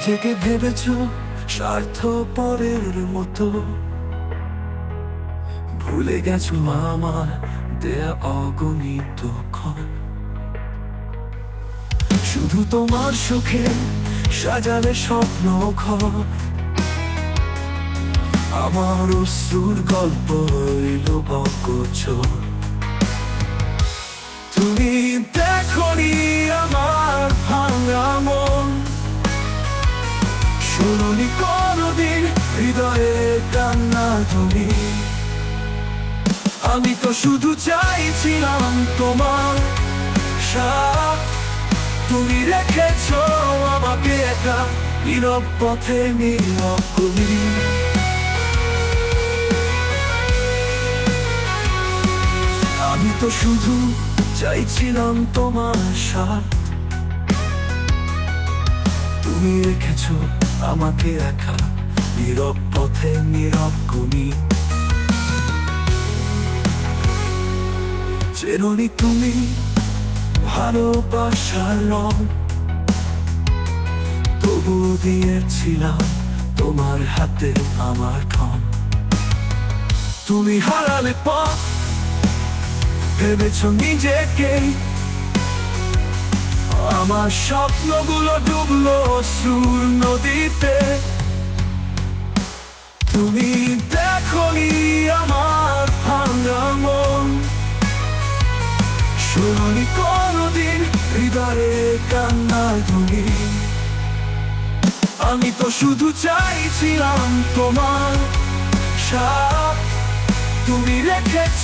নিজেকে ভেবেছ স্বার্থ পরের মতো। ভুলে গেছো আমার দেয়া অগণিত শুধু তোমার সুখে সাজালে স্বপ্ন ঘর। আমার অশ্রুর গল্প হইল বকচর তো শুধু চাইছিলাম তোমার সাথ তুমি রেখেছ আমাকে একা, নীরব পথে, নীরব করি আমি তো শুধু চাইছিলাম তোমার সাথ তুমি রেখেছ আমাকে একা, নীরব পথে, নীরব করি চেরনি তুমি ভালোবাসার রং। তবু দিয়েছিলাম তোমার হাতে আমার ঠন তুমি হারালে পথ, ভেবেছ নিজেকেই। আমার স্বপ্নগুলো ডুবলো সুর নদীতে। তুমি শুনুনি হৃদয়ে কান্নার ধ্বনি। আমি তো শুধু চাইছিলাম তোমার সাপ তুমি রেখেছ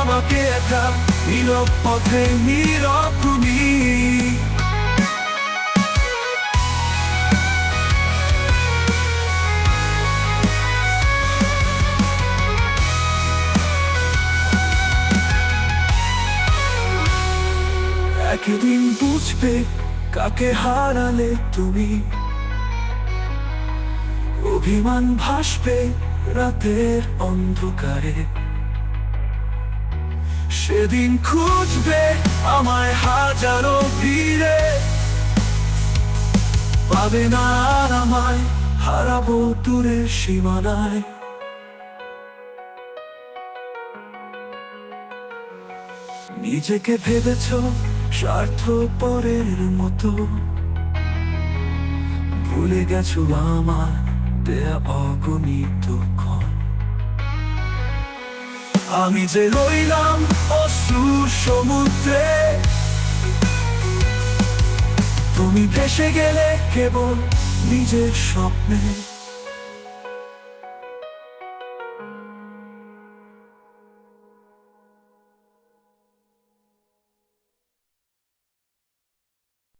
আমাকে একা, নীরব পথে নীরব তুমি একদিন বুঝবে কাকে হারালে তুমি। অভিমান ভাসবে রাতের অন্ধকারে। সেদিন খুঁজবে আমায় হাজারো ভিড়ে। পাবে না আর আমায়, হারাবো দূরের সীমানায়। নিজেকে ভেবেছ স্বার্থ পরের মতো। ভুলে গেছো আমার দেয়া অগণিত আমি যে রইলাম অশ্রুর সমুদ্রে, তুমি ভেসে গেলে কেবল নিজের স্বপ্নে।